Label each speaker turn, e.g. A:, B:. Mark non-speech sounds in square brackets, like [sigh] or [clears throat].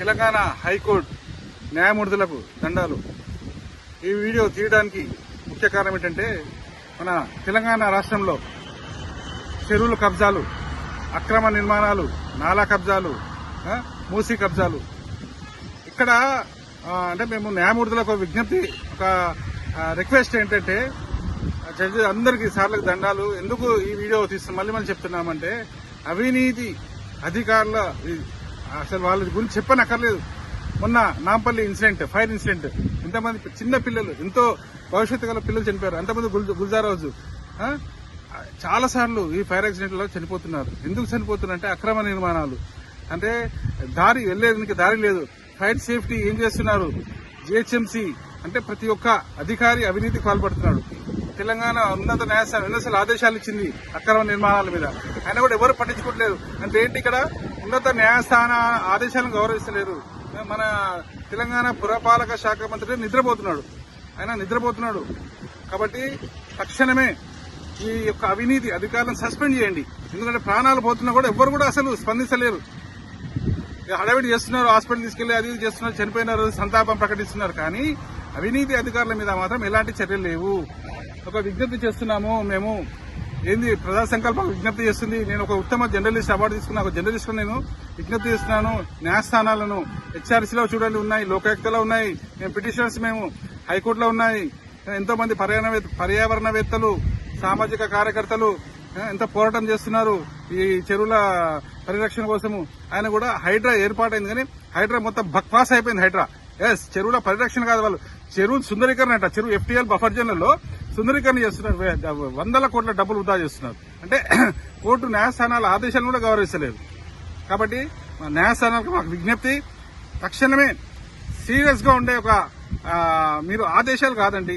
A: Telangana high court న్యాయమూర్తులకు దండాలు. ఈ video తీయడానికి ముఖ్య కారణం ఏంటంటే మన తెలంగాణ రాష్ట్రంలో చెరువుల కబ్జాలు అక్రమ నిర్మాణాలు నాలా కబ్జాలు మూసి మూసీ కబ్జాలు. ఇక్కడ అంటే మేము న్యాయమూర్తులకు విజ్ఞప్తి ఒక రిక్వెస్ట్ ఏంటంటే జడ్జి అందరికీ సార్లకు దండాలు. ఎందుకు ఈ వీడియో తీస్తున్నాం మళ్ళీ మళ్ళీ చెప్తున్నామంటే అవినీతి అధికారుల అసలు వాళ్ళ గురించి చెప్పనక్కర్లేదు. మొన్న నాంపల్లి ఇన్సిడెంట్ ఫైర్ ఇన్సిడెంట్. ఎంతమంది చిన్న పిల్లలు ఎంతో భవిష్యత్తు గల పిల్లలు చనిపోయారు. అంతమంది గుల్ గుల్జారాజు. చాలా సార్లు ఈ ఫైర్ యాక్సిడెంట్లో చనిపోతున్నారు. ఎందుకు చనిపోతున్నారంటే అక్రమ నిర్మాణాలు. అంటే దారి వెళ్ళేదానికి దారి లేదు. ఫైర్ సేఫ్టీ ఏం చేస్తున్నారు? జిహెచ్ఎంసీ అంటే ప్రతి ఒక్క అధికారి అవినీతికి పాల్పడుతున్నాడు. తెలంగాణ ఉన్నత న్యాయస్థానం ఎన్నోసార్లు ఆదేశాలు ఇచ్చింది అక్రమ నిర్మాణాల మీద. ఆయన కూడా ఎవరు పట్టించుకోవట్లేదు. అంటే ఏంటి ఇక్కడ? ఉన్నత న్యాయస్థాన ఆదేశాలను గౌరవిస్తలేరు. మన తెలంగాణ పురపాలక శాఖ మంత్రి నిద్రపోతున్నాడు. ఆయన నిద్రపోతున్నాడు. కాబట్టి తక్షణమే ఈ యొక్క అవినీతి అధికారులను సస్పెండ్ చేయండి. ఎందుకంటే ప్రాణాలు పోతున్నా కూడా ఎవ్వరు కూడా అసలు స్పందించలేరు. ఇక హడావిడి చేస్తున్నారు హాస్పిటల్ తీసుకెళ్ళి అది ఇది చేస్తున్నారు చనిపోయినారు సంతాపం ప్రకటిస్తున్నారు. కానీ అవినీతి అధికారుల మీద మాత్రం ఎలాంటి చర్యలు లేవు. ఒక విజ్ఞప్తి చేస్తున్నాము మేము. ఏంది ప్రజా సంకల్పం విజ్ఞప్తి చేస్తుంది? నేను ఒక ఉత్తమ జర్నలిస్ట్ అవార్డు తీసుకున్న ఒక జర్నలిస్ట్ నేను విజ్ఞప్తి చేస్తున్నాను. న్యాయస్థానాలను హెచ్ఆర్సీలో చూడండి ఉన్నాయి లోకాయుక్తలో ఉన్నాయి మేము పిటిషనర్స్ మేము హైకోర్టులో ఉన్నాయి. ఎంతో మంది పర్యావరణవేత్తలు సామాజిక కార్యకర్తలు ఎంత పోరాటం చేస్తున్నారు ఈ చెరువుల పరిరక్షణ కోసము. ఆయన కూడా హైడ్రా ఏర్పాటైంది కానీ హైడ్రా మొత్తం బక్వాస్ అయిపోయింది హైడ్రా. ఎస్ చెరువుల పరిరక్షణ కాదు వాళ్ళు. చెరువు సుందరీకరణ అంట. చెరువు ఎఫ్టీఎల్ బఫర్ జోన్లలో సుందరీకరణ చేస్తున్నారు. వందల కోట్ల డబ్బులు వృధా చేస్తున్నారు. అంటే [clears throat] కోర్టు న్యాయస్థానాల ఆదేశాలను కూడా గౌరవిస్తలేదు. కాబట్టి మా న్యాయస్థానాలకు మాకు విజ్ఞప్తి తక్షణమే సీరియస్గా ఉండే ఒక మీరు ఆదేశాలు కాదండి.